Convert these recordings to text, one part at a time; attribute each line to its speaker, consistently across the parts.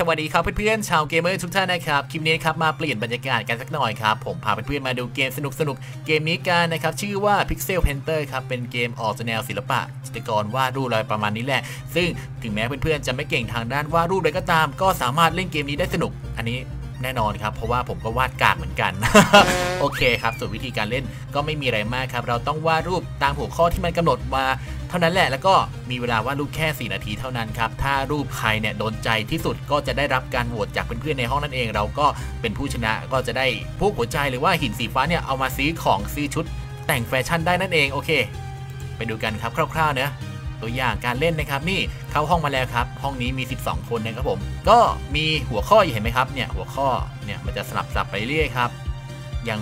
Speaker 1: สวัสดีครับเพื่อนๆชาวเกมเมอร์ทุกท่านนะครับคลิปนี้ครับมาเปลี่ยนบรรยากาศกันสักหน่อยครับผมพาเพื่อนๆมาดูเกมสนุกๆเกมนี้กันนะครับชื่อว่า Pixel Painter ครับเป็นเกมออกแนวศิลปะจิตรกรวาดรูปอะไรประมาณนี้แหละ ซึ่งถึงแม้เพื่อนๆจะไม่เก่งทางด้านวาดรูปเลยก็ตาม ก็สามารถเล่นเกมนี้ได้สนุก อันนี้ แน่นอนครับ เพราะว่าผมก็วาดกากเหมือนกัน โอเคครับส่วนวิธีการเล่นก็ไม่มีอะไรมากครับ เราต้องวาดรูปตามหัวข้อที่มันกำหนดมาเท่านั้นแหละแล้วก็มีเวลาวาดรูปแค่ 4 นาทีเท่านั้นครับ ถ้ารูปใครเนี่ยโดนใจที่สุดก็จะได้รับการโหวตจากเพื่อนๆในห้องนั่นเอง เราก็เป็นผู้ชนะก็จะได้พวกหัวใจหรือว่าหินสีฟ้าเนี่ยเอามาซื้อของซื้อชุด แต่งแฟชั่นได้นั่นเองโอเค ไปดูกันครับคร่าวๆเนะ ตัวอย่างการเล่นนะครับนี่เข้าห้องมาแล้วครับห้องนี้มี 12 คนนะครับผมก็มีหัวข้ออยู่เห็นไหมครับเนี่ยหัวข้อเนี่ยมันจะสลับสับไปเรื่อยครับ ยัง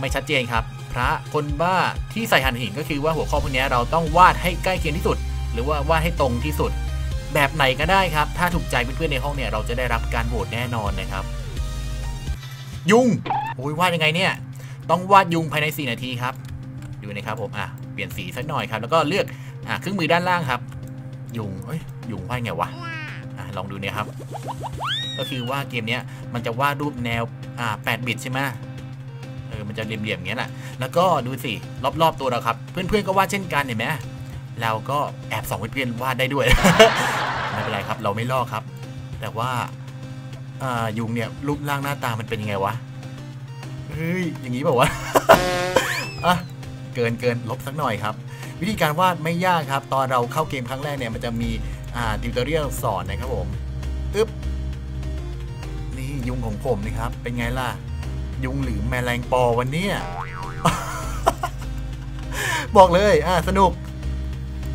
Speaker 1: ไม่ชัดเจนครับ พระคนบ้าที่ใส่หันหินก็คือว่าหัวข้อพวกนี้เราต้องวาดให้ใกล้เคียงที่สุด หรือว่าวาดให้ตรงที่สุด แบบไหนก็ได้ครับ ถ้าถูกใจเพื่อนๆในห้องเนี่ยเราจะได้รับการโหวตแน่นอนนะครับ ยุงโอ้ยวาดยังไงเนี่ยต้องวาดยุงภายใน 4 นาทีครับดูนะครับผมอะเปลี่ยนสีสักหน่อยครับ แล้วก็เลือก อะเครื่องมือด้านล่างครับ ยุงเอ้ยยุงวาดไงวะอะลองดูเนี่ยครับ ก็คือว่าเกมเนี้ยมันจะวาดรูปแนวอ่า8บิตใช่ไหมเออมันจะเหลี่ยมๆอย่างเงี้ยแหละแล้วก็ดูสิรอบๆตัวเราครับ เพื่อนๆก็วาดเช่นกันเห็นไหมเราก็แอบสองเพื่อนๆวาดได้ด้วยไม่เป็นไรครับ เราไม่ลอกครับ แต่ว่าอ่ายุงเนี่ยรูปร่างหน้าตามันเป็นยังไงวะเฮ้ยอย่างนี้เปล่าวะอะเกินเกินลบสักหน่อยครับ วิธีการวาดไม่ยากครับ ตอนเราเข้าเกมครั้งแรกเนี่ยมันจะมีอ่าติวเตอเรียลสอนนะครับผมอึ๊บนี่ยุงของผมนะครับ เป็นไงล่ะ ยุงหรือแมลงปอวันนี้บอกเลยอ่าสนุก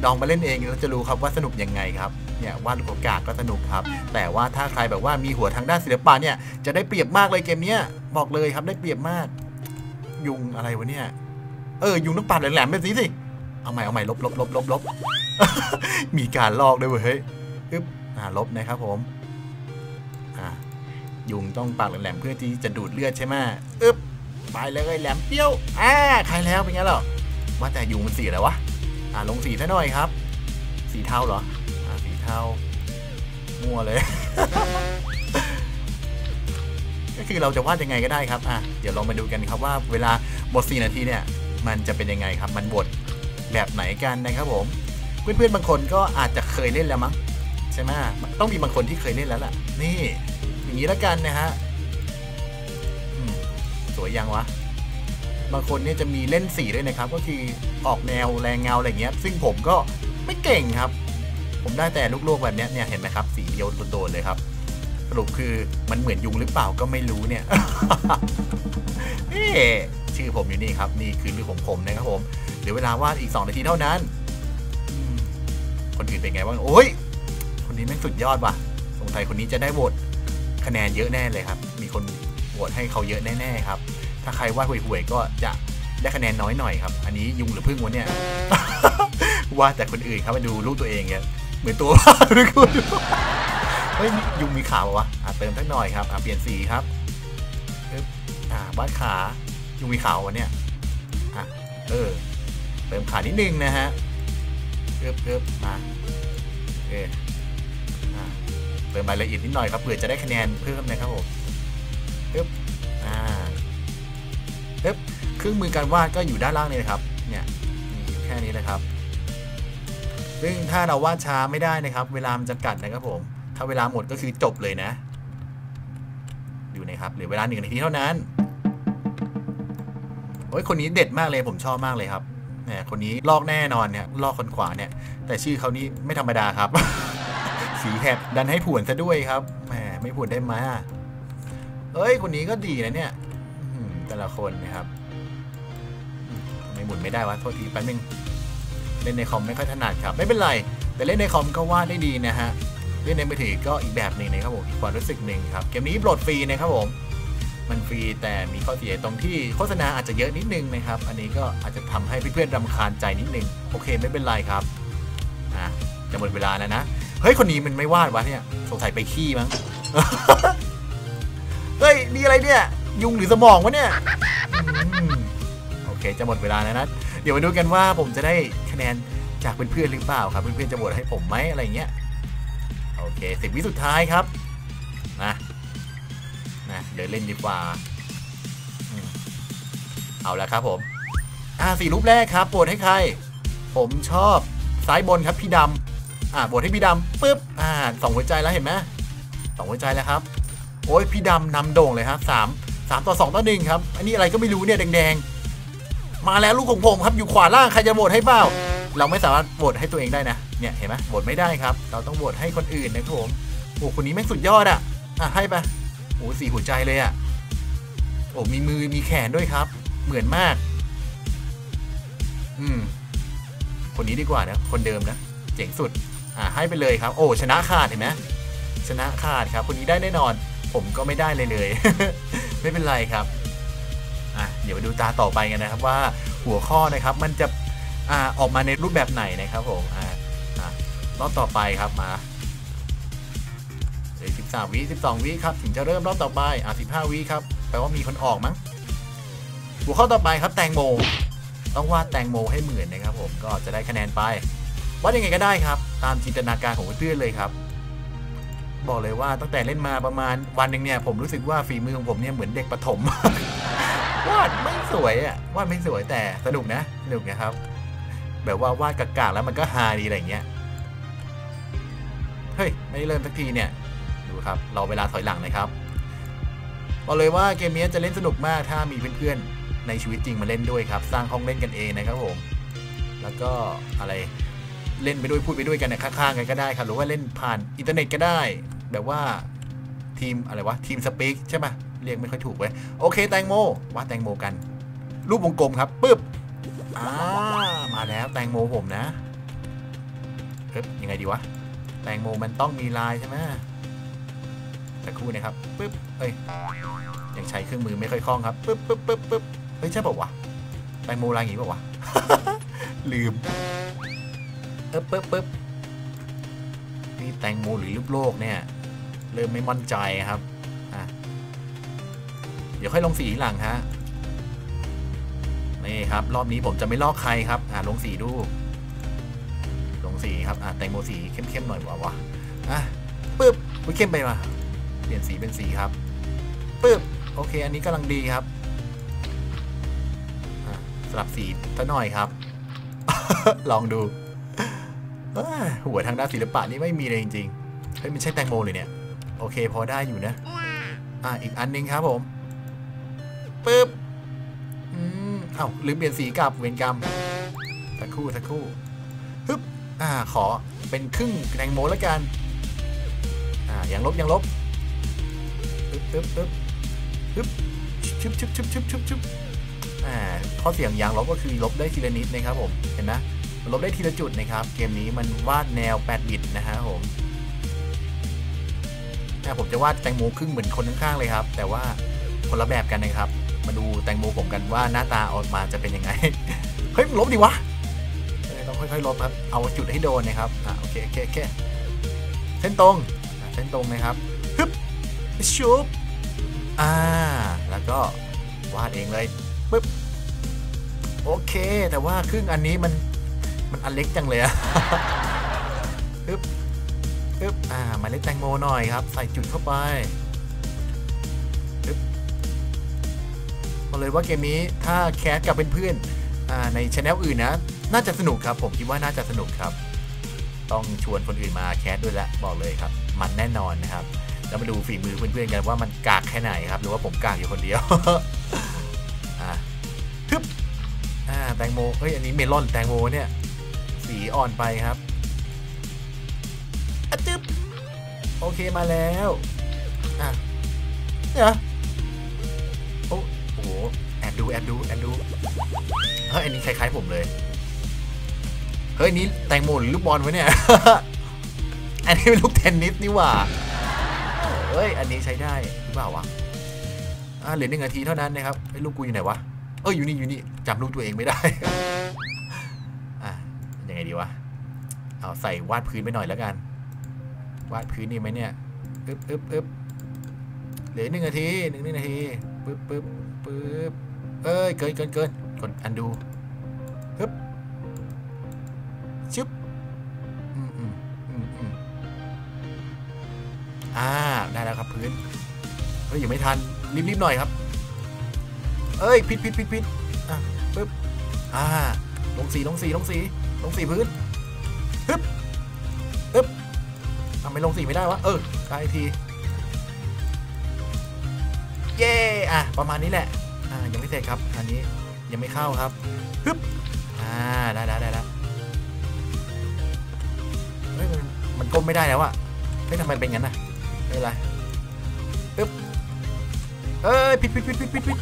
Speaker 1: ลองมาเล่นเองแล้วจะรู้ครับว่าสนุกยังไงครับเนี่ยวาดลูกกากก็สนุกครับ แต่ว่าถ้าใครแบบว่ามีหัวทางด้านศิลปะเนี่ยจะได้เปรียบมากเลยเกมเนี้ยบอกเลยครับได้เปรียบมาก ยุงอะไรวะเนี่ยเออยุงต้องปัดแหลมๆแบบนี้สิ เอาใหม่เอาใหม่ลบลบลบลบลบมีการลอกด้วยเว้ยเฮ้ยอึ๊บอ่าลบนะครับผมอ่ายุงต้องปากแหลมๆเพื่อที่จะดูดเลือดใช่ไหมอึ๊บไปเลยแหลมเปี้ยวอ่าใครแล้วเป็นไงล่ะว่าแต่ยุงมันสีอะไรวะอ่าลงสีซะหน่อยครับ สีเทาเหรออ่าสีเทามั่วเลย ก็คือเราจะวาดยังไงก็ได้ครับอะเดี๋ยวลองมาดูกันครับว่าเวลาบท4นาทีเนี่ย มันจะเป็นยังไงครับ มันบท แบบไหนกันนะครับผม เพื่อนๆบางคนก็อาจจะเคยเล่นแล้วมั้งใช่ไหมต้องมีบางคนที่เคยเล่นแล้วล่ะ นี่ อย่างนี้แล้วกันนะฮะสวยยังวะ บางคนเนี่ยจะมีเล่นสีด้วยนะครับ ก็คือออกแนวแรงเงาอะไรเงี้ย ซึ่งผมก็ไม่เก่งครับ ผมได้แต่ลูกๆแบบเนี้ยเนี่ยเห็นไหมครับ สีเดียวโดดๆเลยครับสรุปคือมันเหมือนยุงหรือเปล่าก็ไม่รู้เนี่ยเอ๊ ชื่อผมอยู่นี่ครับ นี่คือรูปของผมนะครับผมเหลือเวลาวาดอีก 2 นาทีเท่านั้น คนอื่นเป็นไงบ้างโอ้ย คนนี้แม่งสุดยอดว่ะ สงสัยคนนี้จะได้โหวตคะแนนเยอะแน่เลยครับ มีคนโหวตให้เขาเยอะแน่ๆครับ ถ้าใครวาดห่วยๆก็จะได้คะแนนน้อยหน่อยครับ อันนี้ยุงหรือพึ่งวะเนี่ยวาดแต่คนอื่นครับมาดูรูปตัวเองเนี่ยเหมือนตัวหรือคุณเฮ้ยยุงมีขาววะอะเติมสักหน่อยครับอะเปลี่ยนสีครับบอ่าวาดขา ยุงมีขาววะเนี่ยอะเออเติมขานิดนึงนะฮะเอิบเอิบมาโอเคอะเติมรายละเอียดนิดหน่อยครับเผื่อจะได้คะแนนเพิ่มนะครับผมเอิบอ่าเอิบเครื่องมือการวาดก็อยู่ด้านล่างนี่นะครับ เนี่ยมีแค่นี้เลยครับซึ่งถ้าเราวาดช้าไม่ได้นะครับ เวลามันจะกัดนะครับผม ถ้าเวลาหมดก็คือจบเลยนะดูนะครับเหลือเวลาหนึ่งนาทีเท่านั้น โอ้ยคนนี้เด็ดมากเลยผมชอบมากเลยครับแหมคนนี้ลอกแน่นอนเนี่ยลอกคนขวาเนี่ย แต่ชื่อเขานี่ไม่ธรรมดาครับ สีแหบดันให้ผวนซะด้วยครับแหมไม่ผวนได้ไหมอะเอ้ยคนนี้ก็ดีนะเนี่ยแต่ละคนนะครับทำไม่หมุนไม่ได้วะโทษทีแป๊บนึงเล่นในคอมไม่ค่อยถนัดครับ ไม่เป็นไร แต่เล่นในคอมก็วาดได้ดีนะฮะเล่นในมือถือก็อีกแบบหนึ่งนะครับผมอีกความรู้สึกหนึ่งครับเกมนี้โหลดฟรีนะครับผม มันฟรีแต่มีข้อเสียตรงที่โฆษณาอาจจะเยอะนิดนึงนะครับ อันนี้ก็อาจจะทำให้เพื่อนๆรำคาญใจนิดนึง โอเคไม่เป็นไรครับอะจะหมดเวลาแล้วนะ เฮ้ยคนนี้มันไม่วาดวะเนี่ยสงสัยไปขี้มั้ง เฮ้ยนี่อะไรเนี่ย ยุงหรือสมองวะเนี่ยโอเคจะหมดเวลาแล้วนะ เดี๋ยวมาดูกันว่าผมจะได้คะแนนจากเพื่อนๆหรือเปล่าครับ เพื่อนๆจะโหวตให้ผมไหมอะไรเงี้ย โอเคสิบวิสุดท้ายครับนะ เดี๋ยวเล่นดีกว่าเอาละครับผม อ่าสี่รูปแรกครับโหวตให้ใคร ผมชอบซ้ายบนครับพี่ดำอ่าโหวตให้พี่ดำปึ๊บอ่าสองหัวใจแล้วเห็นไหมสองหัวใจแล้วครับ โอ้ยพี่ดำนำโด่งเลยครับสามสามต่อสองต่อหนึ่งครับ อันนี้อะไรก็ไม่รู้เนี่ยแดงๆ มาแล้วลูกของผมครับอยู่ขวาล่างใครจะโหวตให้เปล่า เราไม่สามารถโหวตให้ตัวเองได้นะ เนี่ยเห็นไหมโหวตไม่ได้ครับ เราต้องโหวตให้คนอื่นนะครับผมโอ้คนนี้แม่งสุดยอดอะอะให้ไป โอ้สีหัวใจเลยอะ่ะ โอ้มีมือมีแขนด้วยครับ เหมือนมาก อืม คนนี้ดีกว่านะ คนเดิมนะ เจ๋งสุด อ่าให้ไปเลยครับ โอ้ชนะขาดเห็นไหมชนะขาดครับ คนนี้ได้แน่นอน ผมก็ไม่ได้เลยเลย ไม่เป็นไรครับ อะเดี๋ยวดูตาต่อไปกันนะครับว่าหัวข้อนะครับมันจะอ่าออกมาในรูปแบบไหนนะครับผมอ่าอ่ารอบต่อไปครับมา 13วิ12วิครับถึงจะเริ่มรอบต่อไปอะ15วิครับแปลว่ามีคนออกมั้งหัวข้อต่อไปครับแตงโม ต้องวาดแตงโมให้เหมือนนะครับผมก็จะได้คะแนนไปวาดยังไงก็ได้ครับ ตามจินตนาการของเพื่อนเลยครับ บอกเลยว่าตั้งแต่เล่นมาประมาณวันหนึ่งเนี่ยผมรู้สึกว่าฝีมือของผมเนี่ยเหมือนเด็กประถมวาดไม่สวยอะวาดไม่สวยแต่สนุกนะสนุกนะครับ แบบว่าวาดกากๆแล้วมันก็ฮาดีอะไรเงี้ยเฮ้ยไม่เริ่มสักทีเนี่ย ดูครับรอเวลาถอยหลังนะครับบอกเลยว่าเกมนี้จะเล่นสนุกมากถ้ามีเพื่อนๆในชีวิตจริงมาเล่นด้วยครับ สร้างห้องเล่นกันเองนะครับผม แล้วก็อะไรเล่นไปด้วยพูดไปด้วยกันนี่ยข้างๆกันก็ได้ครับ หรือว่าเล่นผ่านอินเทอร์เน็ตก็ได้ แบบว่าทีมอะไรวะทีมสปีกใช่ไหมเรียกไม่ค่อยถูกเว้ยโอเคแตงโมวาดแตงโมกัน รูปวงกลมครับปึ๊บอ่ามาแล้วแตงโมผมนะเอ๊บยังไงดีวะแตงโมมันต้องมีลายใช่ไหม สักครู่นะครับปึ๊บเอ้ยยังใช้เครื่องมือไม่ค่อยคล่องครับปึ๊บปึ๊บปึ๊บปึ๊บเฮ้ยใช่ป่าวะแตงโมลายอย่างงี้ป่าวะลืมเอ๊บปึ๊บปึ๊บนี่แตงโมหรือรูปโลกเนี่ยเริ่มไม่มั่นใจครับอะเดี๋ยวค่อยลงสีหลังฮะนี่ครับรอบนี้ผมจะไม่ลอกใครครับอ่าลงสีดู ลงสีครับอ่าแตงโมสีเข้มๆหน่อยว่าวะอะปึ๊บอุ๊ยเข้มไปว่ะ เปลี่ยนสีเป็นสีครับปึ๊บโอเค อันนี้กำลังดีครับสลับสีสักหน่อยครับ ลองดูหัวทางด้านศิลปะนี่ไม่มีเลยจริงๆเฮ้ยมันใช่แตงโมเลยเนี่ย โอเค พอได้อยู่นะอะอีกอันหนึงครับผมปึ๊บอืมเอ้าลืมเปลี่ยนสีกลับเวรกรรมสักครู่สักครู่ฮึบอ่าขอเป็นครึ่งแตงโมแล้วกัน อ่ายังลบยังลบ ปึ๊บปึ๊บปึ๊บฮึบชุบชุบชุบชุบชุบชุบอ่าข้อเสียงยางลบก็คือลบได้ทีละนิดนะครับผม เห็นไหมลบได้ทีละจุดนะครับ เกมนี้มันวาดแนว 8 บิตนะฮะผมอ่ผมจะวาดแตงโมครึ่งเหมือนคนข้างๆเลยครับ แต่ว่าคนละแบบกันนะครับ มาดูแตงโมผมกันว่าหน้าตาออกมาจะเป็นยังไง เฮ้ยลบดิวะเออต้องค่อยๆลบครับ เอาจุดให้โดนนะครับ อ่าโอเคโอเคโอเคเส้นตรงเส้นตรงนะครับ ฮึบ ชุบอ่า แล้วก็วาดเองเลยปึ๊บ โอเค แต่ว่าครึ่งอันนี้มัน มันอันเล็กจังเลยอะปึ๊บปึ๊บ อ่า มาเลขแตงโมหน่อยครับ ใส่จุดเข้าไปปึ๊บบอกเลยว่าเกมนี้ถ้าแคสกับเพื่อนๆอ่า ในช anel อื่นนะ น่าจะสนุกครับ ผมคิดว่าน่าจะสนุกครับ ต้องชวนคนอื่นมาแคสด้วยละ บอกเลยครับ มันแน่นอนนะครับ แล้วมาดูฝีมือเพื่อนๆกันว่ามันกากแค่ไหนครับ หรือว่าผมกากอยู่คนเดียวอ่าฮึบอ่าแตงโมเฮ้ยอันนี้เมลอนแตงโมเนี่ย สีอ่อนไปครับอะจึ๊บโอเคมาแล้วอะเนี่ยโอ้โหแอบดูแอบดูแอบดูเฮ้ยอันนี้คล้ายๆผมเลยเฮ้ยนี้แตงโมหรือลูกบอลวะเนี่ย อันนี้เป็นลูกเทนนิสนี่หว่า เฮ้ย อันนี้ใช้ได้หรือเปล่าวะ อ่าเหลือหนึ่งนาทีเท่านั้นนะครับไอ้ลูกกูอยู่ไหนวะ เอ้ยอยู่นี่อยู่นี่จำลูกตัวเองไม่ได้ อะยังไงดีวะ เอาใส่วาดพื้นไปหน่อยแล้วกัน วาดพื้นนี่ไหมเนี่ยอึ๊บอึ๊บอึ๊บเหลือหนึ่งนาทีหนึ่งนาทีปึ๊บปึ๊บปึ๊บเอ้ยเกินเกินเกินกดอันดูปึ๊บ อ่าได้แล้วครับพื้นเฮ้ยยังไม่ทันรีบๆหน่อยครับ เอ้ยพิดพิดพิดพิดอะปึ๊บอ่าลงสีลงสีลงสีลงสีพื้นฮึบฮึบทำไมลงสีไม่ได้วะเออได้ทีเย้อะประมาณนี้แหละอ่ายังไม่เสร็จครับอันนี้ยังไม่เข้าครับฮึบอ่าได้แล้วได้แล้วเฮ้ยมันมันก้มไม่ได้แล้วอะเฮ้ยทำไมเป็นงั้นน่ะ ไม่เป็นไรปึ๊บเอ้ยผิดผิดผิดผิดผิดผิด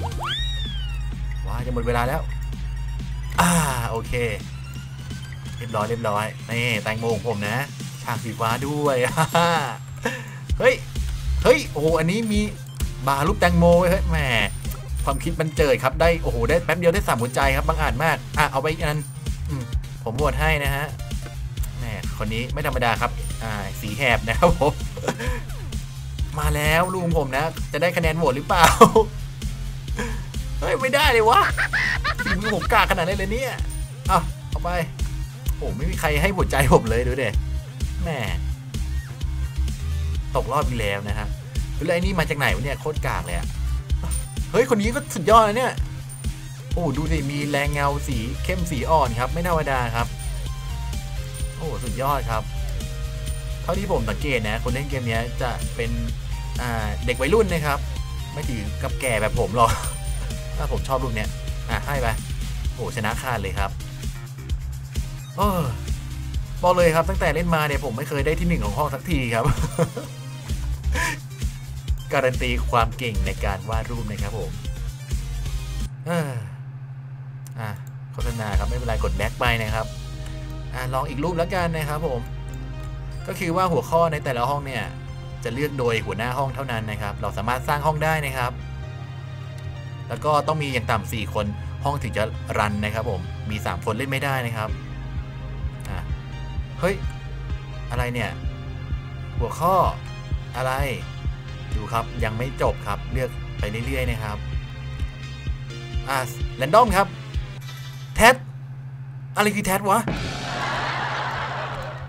Speaker 1: ว้าจะหมดเวลาแล้ว อ่า โอเค เรียบร้อยเรียบร้อยนี่แตงโมของผมนะ ฉากสีฟ้าด้วยเฮ้ย เฮ้ย โอ้โห อันนี้มีบาร์รูปแตงโมเฮ้ยแหมความคิดมันเจิดครับ ได้ โอ้โห ได้แป๊บเดียวได้สามหัวใจครับ บางอ่านมาก อะ เอาไปอีกอันผมโหวตให้นะฮะแหมคนนี้ไม่ธรรมดาครับ อ่า สีแหบนะครับผม มาแล้วลุงผมนะ จะได้คะแนนโหวตหรือเปล่า เฮ้ย ไม่ได้เลยวะฝีมือผมกากขนาดนี้เลยเนี่ยเอาเอาไป โอ้ไม่มีใครให้หัวใจผมเลยดูเด็แหม่ตกรอบอีกแล้วนะฮะแล้วไอ้นี่มาจากไหนวะเนี่ยโคตรกากเลยอะเฮ้ย คนนี้ก็สุดยอดเลยเนี่ย โอ้ดูสิมีแรงเงาสีเข้มสีอ่อนครับ ไม่ธรรมดาครับ โอ้สุดยอดครับ เท่าที่ผมสังเกตนะ คนเล่นเกมนี้จะเป็น เด็กวัยรุ่นนะครับ ไม่ถือกับแก่แบบผมหรอกถ้าผมชอบรุ่นเนี้ยอะให้ไปโอ้ชนะขาดเลยครับโอ้บอกเลยครับตั้งแต่เล่นมาเนี่ยผมไม่เคยได้ที่หนึ่งของห้องสักทีครับ การันตีความเก่งในการวาดรูปนะครับผมเอออะโฆษณาครับไม่เป็นไรกดแบ็คไปนะครับอะลองอีกรูปแล้วกันนะครับผม ก็คือว่าหัวข้อในแต่ละห้องเนี่ย จะเลือกโดยหัวหน้าห้องเท่านั้นนะครับ เราสามารถสร้างห้องได้นะครับ แล้วก็ต้องมีอย่างต่ำสี่คนห้องถึงจะรันนะครับ ผมมีสามคนเล่นไม่ได้นะครับเฮ้ยอะไรเนี่ย หัวข้ออะไรดูครับยังไม่จบครับเลือกไปเรื่อยๆนะครับอะแรนดอมครับแท็อะไรคือแท็วะ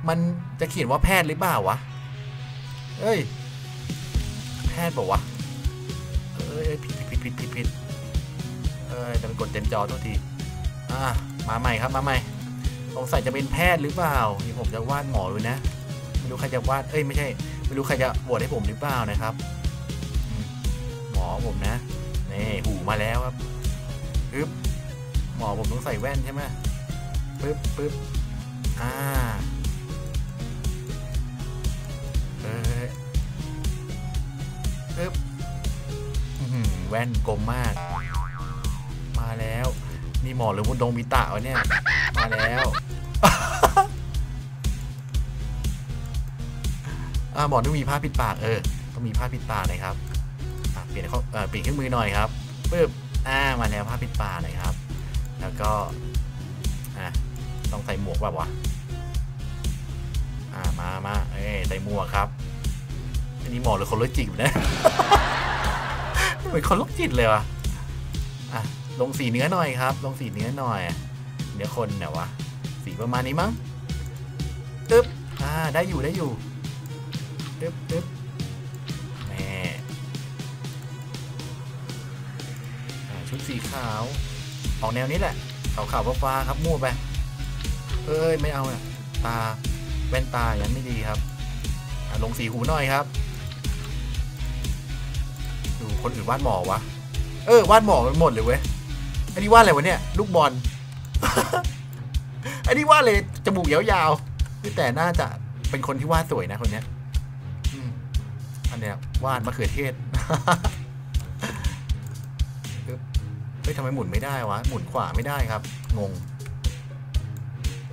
Speaker 1: มันจะเขียนว่าแพทย์หรือเปล่าวะ เอ้ย แพทย์บอกวะ เอ้ยผิดผิดผิดผิดผิดเอ้ยจะไปกดเต็มจอทุกทีอ่ามาใหม่ครับมาใหม่สงสัยจะเป็นแพทย์หรือเปล่านี่ผมจะวาดหมอเลยนะ ไม่รู้ใครจะวาด เอ้ยไม่ใช่ ไม่รู้ใครจะโหวตให้ผมหรือเปล่านะครับ หมอผมนะ นี่หูมาแล้วครับปึ๊บ หมอผมต้องใส่แว่นใช่ไหมปึ๊บปึ๊บอ่า แว่นกลมมาก มาแล้ว นี่หมอหรือมุดดงมิตะวะเนี่ย มาแล้วอ่าหมอต้องมีผ้าปิดปากเออต้องมีผ้าปิดปากหน่อยครับเปลี่ยนข้อเออเปลี่ยนเครื่องมือหน่อยครับปึ๊บอ่ามาแล้วผ้าปิดปากหน่อยครับ แล้วก็อะต้องใส่หมวกแบบวะอ่ามามาเอ้ใส่หมวกครับอันนี้หมอหรือคนโรคจิตนะ เหมือนคนโรคจิตเลยวะอะลงสีเนื้อหน่อยครับ ลงสีเนื้อหน่อย เนื้อคนเนี่ยวะ สีประมาณนี้มั้งตึ๊บอ่าได้อยู่ได้อยู่ตึ๊บตึ๊บแหมอ่าชุดสีขาว ออกแนวนี้แหละขาวขาวๆฟ้าๆครับมั่วไปเอ้ยไม่เอาอะตาแว่นตาอย่างนั้นไม่ดีครับอะลงสีหูหน่อยครับ ดูคนอื่นวาดหมอวะ เออวาดหมอมันหมดเลยเว้ย อันนี้วาดอะไรวะเนี่ย ลูกบอล อันนี้วาดเลยจมูกยาวๆแต่น่าจะเป็นคนที่วาดสวยนะคนเนี้ยอันเนี้ยวาดมะเขือเทศเฮ้ยทำไมหมุนไม่ได้วะ หมุนขวาไม่ได้ครับ งง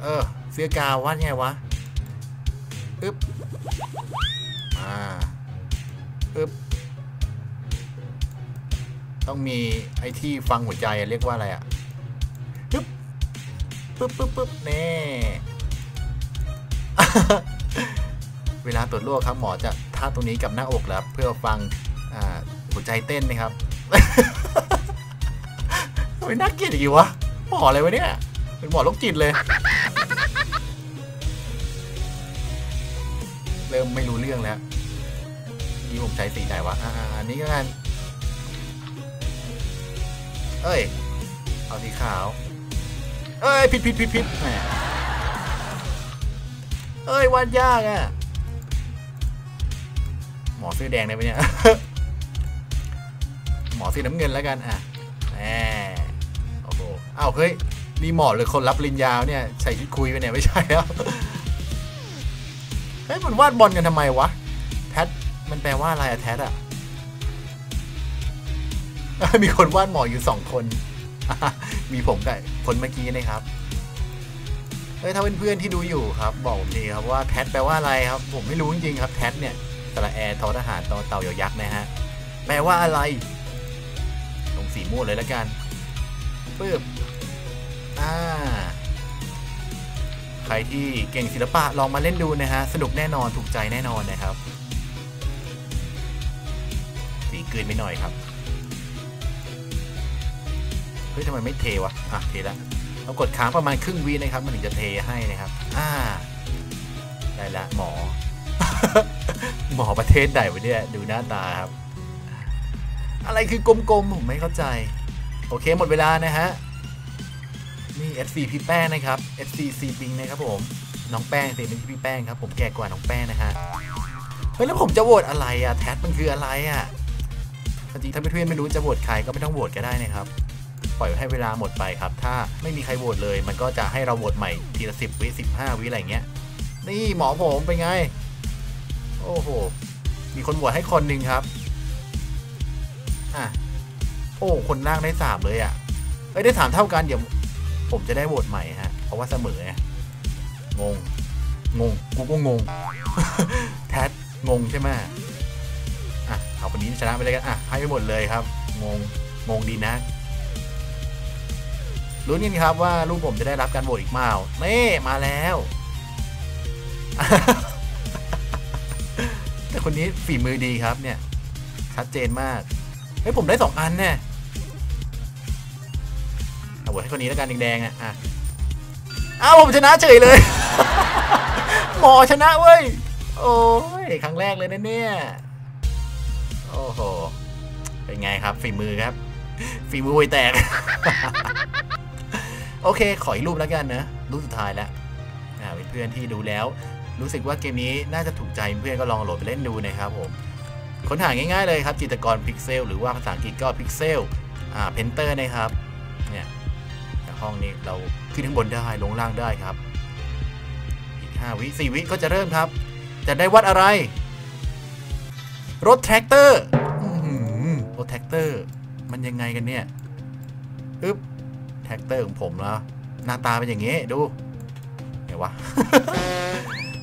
Speaker 1: เออ เสื้อกาววาดไงวะอึ๊บ อ่า อึ๊บ ต้องมีไอ้ที่ฟังหัวใจเรียกว่าอะไรอะปึ๊บปึ๊บปึ๊บปึ๊บแน่เวลาตรวจโรคครับหมอจะท่าตรงนี้กับหน้าอกแล้วเพื่อฟังหัวใจเต้นนะครับทำไมน่าเกลียดอย่างงี้วะหมออะไรวะเนี่ยเป็นหมอโรคจิตเลย เริ่มไม่รู้เรื่องแล้วนี่ผมใช้สีไหนวะอ่าอันนี้ก็กัน เอ้ย เอาสีขาว เอ้ยผิดผิดผิดผิดแหมเอ้ยวาดยากอะ่ะหมอเสื้อแดงได้ไหมเนี่ย หมอสีน้ำเงินแล้วกันอะแหมโอ้โหอ้าวเฮ้ย นี่หมอหรือคนรับปริญญาเนี่ยใส่ชุดคุยไปเนี่ยไม่ใช่แล้ว เฮ้ยมันวาดบอลกันทำไมวะแทสมันแปลว่าอะไรอะแทสอะ มีคนวาดหมออยู่สองคน มีผมกับคนเมื่อกี้นะครับเฮ้ยถ้าเพื่อนๆที่ดูอยู่ครับ บอกผมทีครับว่าแทแปลว่าอะไรครับ ผมไม่รู้จริงๆครับแทเนี่ยสระแอร์ทอทหารตอเต่าหยอยักษ์นะฮะแปลว่าอะไรตรงสีม่วงเลยแล้วกันปึ๊บอ่าใครที่เก่งศิลปะลองมาเล่นดูนะฮะสนุกแน่นอนถูกใจแน่นอนนะครับ สีเกินไปหน่อยครับ เฮ้ยทำไมไม่เทวะอะเทและเรากดค้างประมาณครึ่งวินะครับ มันถึงจะเทให้นะครับอ่าได้ละหมอ หมอประเทศไหนวะเนี่ยดูหน้าตาครับ อะไรคือกลมๆผมไม่เข้าใจ โอเคหมดเวลานะฮะนี่ FC พี่แป้งนะครับ FC ซีบิงนะครับผมน้องแป้งสิไม่ใช่พี่แป้งครับ ผมแก่กว่าน้องแป้งนะฮะเฮ้ยแล้วผมจะโหวตอะไรอะแท็มันคืออะไรอะจริงๆถ้าเพื่อนไม่รู้จะโหวตใครก็ไม่ต้องโหวตก็ได้นะครับ ปล่อยให้เวลาหมดไปครับ ถ้าไม่มีใครโหวตเลย มันก็จะให้เราโหวตใหม่ทีละสิบวิสิบห้าวิอะไรเงี้ย นี่หมอผมเป็นไง โอ้โห มีคนโหวตให้คนหนึ่งครับ อะ โอ้ คนล่างได้สามเลยอะเอ้ยได้สามเท่ากันเดี๋ยวผมจะได้โหวตใหม่ฮะ เพราะว่าเสมอไงงง งง กูก็งง แทสงงใช่ไหมอะ เอาคนนี้ชนะไปเลยกัน อะ ให้ไปหมดเลยครับ งง งงดีนะ รุ้นกันครับว่าลูกผมจะได้รับการโหวตอีกเปล่าเน่มาแล้ว แต่คนนี้ฝีมือดีครับเนี่ย ชัดเจนมากเฮ้ยผมได้สองอันเนี่ยเอาโหวตให้คนนี้แล้วกันแดงๆอะอะอ้าวผมชนะเฉยเลย หมอชนะเว้ย โอ้ยครั้งแรกเลยนะเนี่ยโอ้โห เป็นไงครับฝีมือครับ ฝีมือวยแตก โอเค ขออีกรูปแล้วกันนะ รูปสุดท้ายแล้วอ่เพื่อนๆที่ดูแล้ว รู้สึกว่าเกมนี้น่าจะถูกใจเพื่อนก็ลองโหลดไปเล่นดูนะครับผม ค้นหาง่ายๆเลยครับ จิตกรพิกเซลหรือว่าภาษาอังกฤษก็พิกเซลอ่าเพนเตอร์นะครับ เนี่ยห้องนี้เราขึ้นข้างบนได้ลงล่างได้ครับ อีก 5 วิ 4 วิก็จะเริ่มครับ จะได้วัดอะไร รถแท็กเตอร์รถแท็กเตอร์ มันยังไงกันเนี่ยอึ๊บ แท็กเตอร์ของผมแล้ว หน้าตาเป็นอย่างงี้ดูไงวะ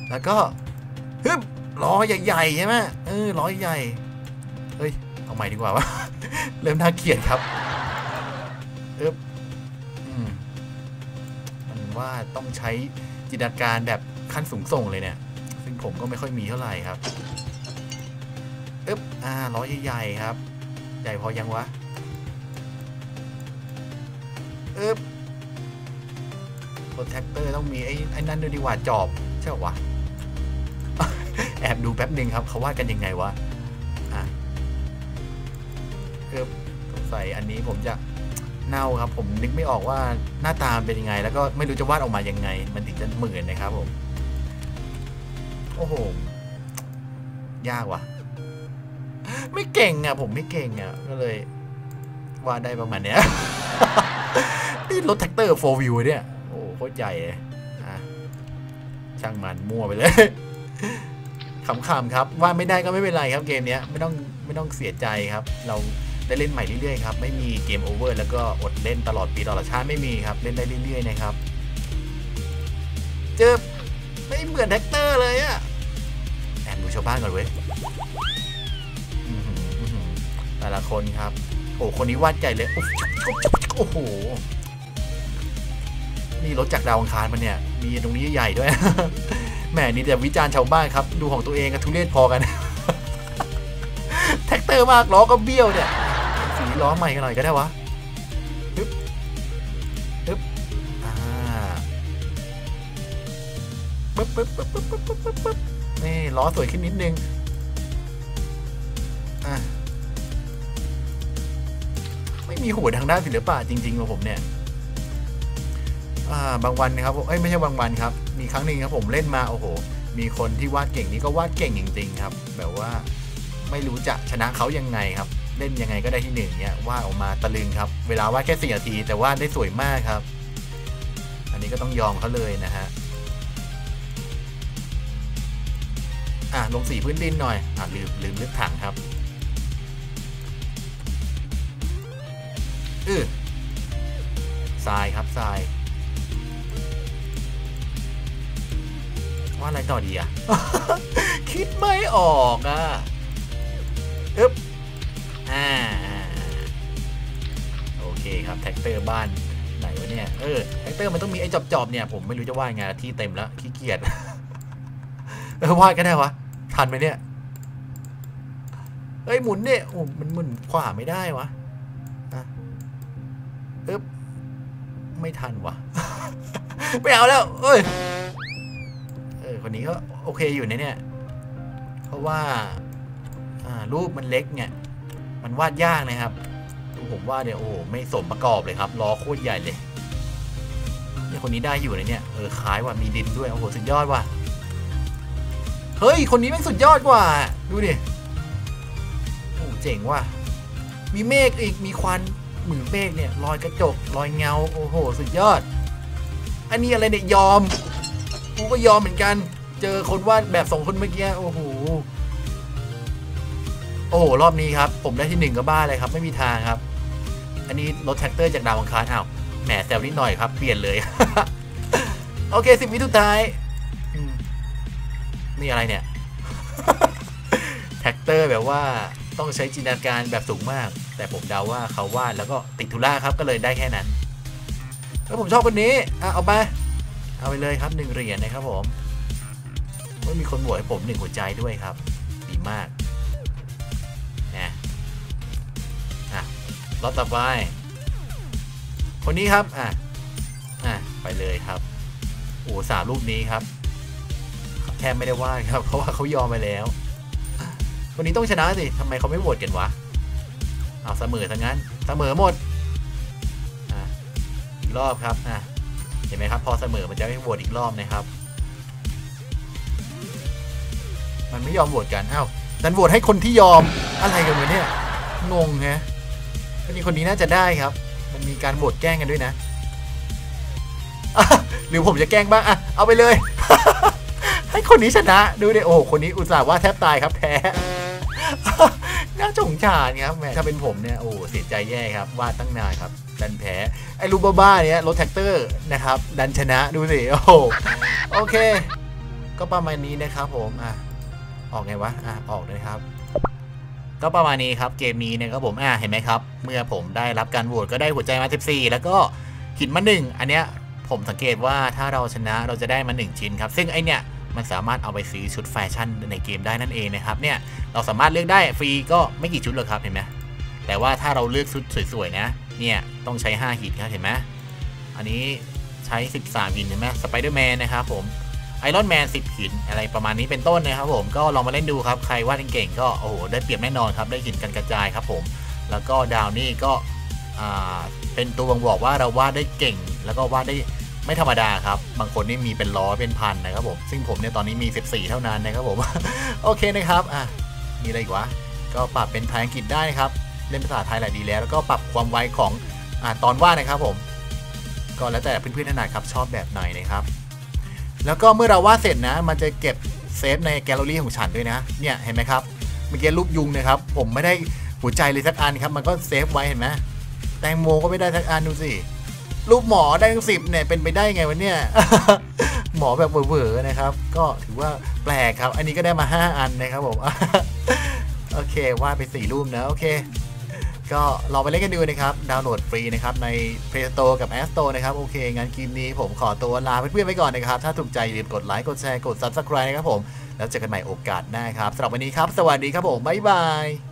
Speaker 1: แล้วก็ฮึบล้อใหญ่ๆใช่ไหมเออล้อใหญ่เฮ้ย เอาใหม่ดีกว่าวะ เริ่มน่าเกลียดครับอึ๊บมมันว่าต้องใช้จินตนาการแบบขั้นสูงส่งเลยเนี่ย ซึ่งผมก็ไม่ค่อยมีเท่าไหร่ครับอึ๊บอ่าล้อใหญ่ๆครับ ใหญ่พอยังวะ อึ๊บรถแท็กเตอร์ต้องมีไอ้ไอ้นั่นด้วยดีกว่าจอบ ใช่ปะวะแอบดูแป๊บหนึ่งครับ เขาว่ากันยังไงวะ อะอึ๊บสงสัยอันนี้ผมจะเน่าครับ ผมนึกไม่ออกว่าหน้าตามนเป็นยังไง แล้วก็ไม่รู้จะวาดออกมายังไง มันถึงจะเหมือนนะครับผม โอ้โห ยากว่ะ ไม่เก่งอะ ผมไม่เก่งอะ ก็เลยวาดได้ประมาณเนี้ย รถแท็กเตอร์โฟวิวเนี่ย โอ้โคตรใหญ่เลยอะช่างมันมั่วไปเลยขำๆครับ ว่าไม่ได้ก็ไม่เป็นไรครับเกมเนี้ยไม่ต้องไม่ต้องเสียใจครับ เราได้เล่นใหม่เรื่อยๆครับ ไม่มีเกมโอเวอร์แล้วก็อดเล่นตลอดปีตลอดชาติไม่มีครับ เล่นได้เรื่อยๆนะครับ เจอไม่เหมือนแท็กเตอร์เลยอะแอบดูชาวบ้านก่อนเว้ยแต่ละคนครับ โอ้คนนี้วาดใหญ่เลย โอ้โห นี่รถจากดาวอังคารมันเนี่ย มีตรงนี้ใหญ่ด้วย แหมนี่แต่วิจารณ์ชาวบ้านครับ ดูของตัวเองกับทุเรศพอกัน แท็กเตอร์มากล้อก็เบี้ยวเนี่ย สีล้อใหม่กันหน่อยก็ได้วะฮึบฮึบอ่าปึ๊บปึ๊บปึ๊บปึ๊บปึ๊บปึ๊บปึ๊บนี่ล้อสวยขึ้นนิดนึง อะ ไม่มีหัวทางด้านศิลปะจริงๆของผมเนี่ย บางวันนะครับเอ้ยไม่ใช่บางวันครับ มีครั้งหนึ่งครับผมเล่นมาโอ้โห มีคนที่วาดเก่งนี่ก็วาดเก่งจริงๆครับ แบบว่าไม่รู้จะชนะเขายังไงครับ เล่นยังไงก็ได้ที่หนึ่งเนี่ยวาดออกมาตะลึงครับ เวลาวาดแค่สี่นาที แต่วาดได้สวยมากครับ อันนี้ก็ต้องยอมเขาเลยนะฮะอะลงสีพื้นดินหน่อยอะลืมลืมเลือกถังครับอือทรายครับทราย ว่าอะไรต่อดีอะคิดไม่ออกอะอึ๊บอ่าโอเคครับแท็กเตอร์บ้านไหนวะเนี่ยเออแท็กเตอร์มันต้องมีไอ้จอบๆเนี่ยผมไม่รู้จะวาดไงที่เต็มแล้วขี้เกียจเออวาดก็ได้วะทันไหมเนี่ยเอ้ยหมุนเนี่ยโอ้มันหมุนขวาไม่ได้วะอะอึ๊บไม่ทันวะ ไม่เอาแล้ว เอ้ย เออคนนี้ก็โอเคอยู่นะเนี่ย เพราะว่ารูปมันเล็กเนี่ย มันวาดยากนะครับดูผมว่าเนี่ยโอ้ไม่สมประกอบเลยครับล้อโคตรใหญ่เลยเนี่ยคนนี้ได้อยู่นะเนี่ยเออคล้ายว่ามีดินด้วยโอ้โหสุดยอดว่ะเฮ้ยคนนี้แม่งสุดยอดกว่า ดูดิโอ้เจ๋งว่ะมีเมฆอีกมีควันหมือเมฆเนี่ยลอยกระจกลอยเงาโอ้โห สุดยอด อันนี้อะไรเนี่ยยอมกูก็ยอมเหมือนกัน เจอคนวาดแบบสองคนเมื่อกี้โอ้โหโอ้โหรอบนี้ครับ ผมได้ที่หนึ่งก็บ้าเลยครับ ไม่มีทางครับ อันนี้รถแท็กเตอร์จากดาวอังคารอ้าวแหมแซวนิดหน่อยครับ เปลี่ยนเลย โอเคสิบวิสุดท้ายนี่อะไรเนี่ย แท็กเตอร์แบบว่าต้องใช้จินตนาการแบบสูงมาก แต่ผมเดาว่าเขาวาดแล้วก็ติดธุระครับก็เลยได้แค่นั้น แล้วผมชอบคนนี้อะเอาไป เอาไปเลยครับหนึ่งเหรียญนะครับผม ไม่มีคนโหวตให้ผมหนึ่งหัวใจด้วยครับ ดีมากนะอะรอบต่อไป คนนี้ครับ อะ อะ ไปเลยครับโอ้สามรูปนี้ครับ แทบไม่ได้ว่าครับ เพราะว่าเขายอมไปแล้ว วันนี้ต้องชนะสิทำไมเขาไม่โหวตกันวะ เอาเสมอทั้งนั้นเสมอหมด อะอีกรอบครับ อะ เห็นไหมครับ พอเสมอมันจะไม่โหวตอีกรอบนะครับ มันไม่ยอมโหวตกันอ้าวดันโหวตให้คนที่ยอมอะไรกันวะเนี่ยงงฮะวันนี้คนนี้น่าจะได้ครับ มันมีการโหวตแกล้งกันด้วยนะะหรือผมจะแกล้งบ้างอะเอาไปเลย ให้คนนี้ชนะดูดิโอ้โหคนนี้อุตส่าห์ว่าแทบตายครับแพ้น่าสงสารครับแหมถ้าเป็นผมเนี่ยโอ้เสียใจแย่ครับวาดตั้งนานครับ ดันแพ้ไอ้ลูกบ้าเนี่ยรถแท็กเตอร์นะครับ ดันชนะดูสิโอ้โหโอเค ก็ประมาณนี้นะครับผมอะ ออกไงวะ อะ ออกเลยครับ ก็ประมาณนี้ครับเกมนี้นะครับผม อะ เห็นไหมครับ เมื่อผมได้รับการโหวตก็ได้หัวใจมา 14 แล้วก็หินมาหนึ่งอันเนี้ยผมสังเกตว่าถ้าเราชนะเราจะได้มา 1 ชิ้นครับ ซึ่งไอเนี้ยมันสามารถเอาไปซื้อชุดแฟชั่นในเกมได้นั่นเองนะครับ เนี่ย เราสามารถเลือกได้ฟรีก็ไม่กี่ชุดหรอกครับ เห็นไหมแต่ว่าถ้าเราเลือกชุดสวยๆนะ เนี่ย ต้องใช้ 5 หินครับ เห็นไหมอันนี้ใช้ 13 หินเห็นไหมสไปเดอร์แมนนะครับผม ไอรอนแมน10หินอะไรประมาณนี้เป็นต้นนะครับผมก็ลองมาเล่นดูครับใครวาดเก่งก็โอ้โหได้เปรียบแน่นอนครับได้หินกันกระจายครับผม แล้วก็ดาวนี่ก็เป็นตัวบ่งบอกว่าเราวาดได้เก่ง แล้วก็วาดได้ไม่ธรรมดาครับ บางคนนี่มีเป็นร้อยเป็นพันนะครับผม ซึ่งผมเนี่ยตอนนี้มี 14 เท่านั้นนะครับผม โอเคนะครับ อะ มีอะไรอีกวะ ก็ปรับเป็นภาษาอังกฤษได้ครับ เล่นภาษาไทยแหละดีแล้ว แล้วก็ปรับความไวของ อ่า ตอนวาดนะครับผม ก็แล้วแต่เพื่อนๆถนัดครับ ชอบแบบไหนนะครับ แล้วก็เมื่อเราวาดเสร็จนะ มันจะเก็บเซฟในแกลเลอรี่ของฉันด้วยนะ เนี่ยเห็นไหมครับ เมื่อกี้รูปยุงนะครับ ผมไม่ได้หัวใจเลยสักอันครับ มันก็เซฟไว้เห็นไหมแตงโมก็ไม่ได้สักอันดูสิ รูปหมอได้ทั้งสิบเนี่ยเป็นไปได้ไงวะเนี่ย หมอแบบเวอร์ๆนะครับ ก็ถือว่าแปลกครับ อันนี้ก็ได้มา 5 อันนะครับผม โอเควาดไป 4 รูปนะ โอเค ก็ลองไปเล่นกันดูนะครับ ดาวน์โหลดฟรีนะครับ ใน Play Store กับ App Store นะครับ โอเค งั้นคลิปนี้ผมขอตัวลาเพื่อนๆไปก่อนนะครับ ถ้าถูกใจอย่าลืมกดไลค์กดแชร์กด Subscribe นะครับผม แล้วเจอกันใหม่โอกาสหน้าครับสำหรับวันนี้ครับ สวัสดีครับผม บ๊ายบาย